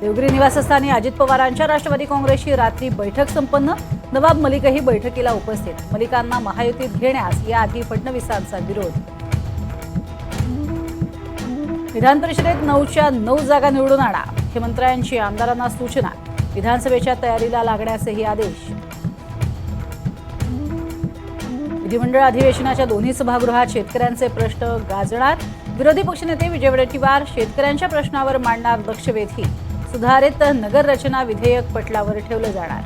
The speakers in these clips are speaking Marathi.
देवगिरी निवासस्थानी अजित पवारांच्या राष्ट्रवादी काँग्रेसची रात्री बैठक संपन्न. नवाब मलिकही बैठकीला उपस्थित. मलिकांना महायुतीत घेण्यास याआधी फडणवीसांचा विरोध. विधान परिषदेत नऊच्या नऊ जागा निवडून आणा मुख्यमंत्र्यांची आमदारांना सूचना विधानसभेच्या तयारीला लागण्याचेही आदेश. विधिमंडळ अधिवेशनाच्या दोन्ही सभागृहात शेतकऱ्यांचे प्रश्न गाजणार. विरोधी पक्षनेते विजय वडेट्टीवार शेतकऱ्यांच्या प्रश्नावर मांडणार लक्षवेधी. सुधारित नगररचना विधेयक पटलावर ठेवलं जाणार.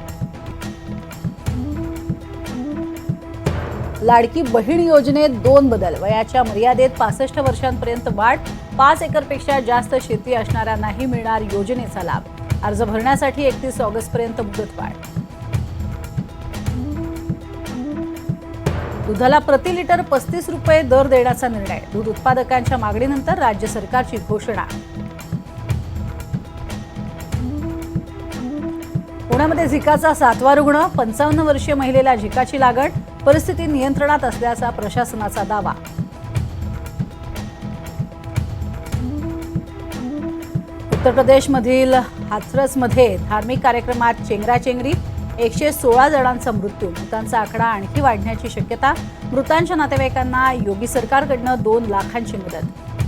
लाडकी बहीण योजनेत दोन बदल वयाच्या मर्यादेत पासष्ट वर्षांपर्यंत वाढ पाच एकरपेक्षा जास्त शेती असणाऱ्यांनाही मिळणार योजनेचा लाभ. अर्ज भरण्यासाठी एकतीस ऑगस्टपर्यंत मुदतवाढ दुधाला प्रति लिटर पस्तीस रुपये दर देण्याचा निर्णय. दूध उत्पादकांच्या मागणीनंतर राज्य सरकारची घोषणा. पुण्यामध्ये झिकाचा सातवा रुग्ण पंचावन्न वर्षीय महिलेला झिकाची लागण परिस्थिती नियंत्रणात असल्याचा प्रशासनाचा दावा. उत्तर प्रदेशमधील हाथरसमध्ये धार्मिक कार्यक्रमात चेंगराचेंगरी एकशे सोळा जणांचा मृत्यू मृतांचा आकडा आणखी वाढण्याची शक्यता मृतांच्या नातेवाईकांना योगी सरकारकडनं दोन लाखांची मदत.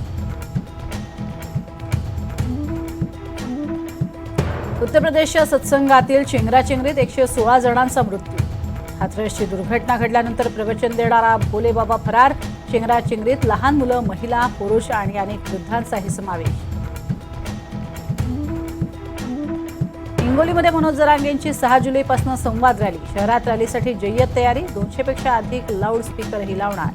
उत्तर प्रदेशच्या सत्संगातील चेंगराचेंगरीत एकशे सोळा जणांचा मृत्यू. हाथरसची दुर्घटना घडल्यानंतर प्रवचन देणारा भोलेबाबा फरार चेंगराचेंगरीत लहान मुलं महिला पुरुष आणि अनेक वृद्धांचाही समावेश. हिंगोलीमध्ये मनोज जरांगेंची सहा जुलैपासून संवाद रॅली. शहरात रॅलीसाठी जय्यत तयारी दोनशेपेक्षा अधिक लाऊड स्पीकरही लावणार.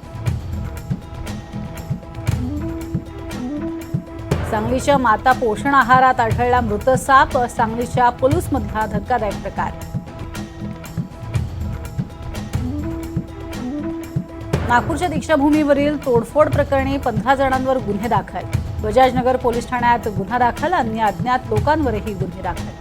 सांगलीच्या माता पोषण आहारात आढळला मृत साप सांगलीच्या पोलूसमधला धक्कादायक प्रकार. नागपूरच्या दीक्षाभूमीवरील तोडफोड प्रकरणी पंधरा जणांवर गुन्हे दाखल. बजाजनगर पोलीस ठाण्यात गुन्हा दाखल अन्य अज्ञात लोकांवरही गुन्हे दाखल.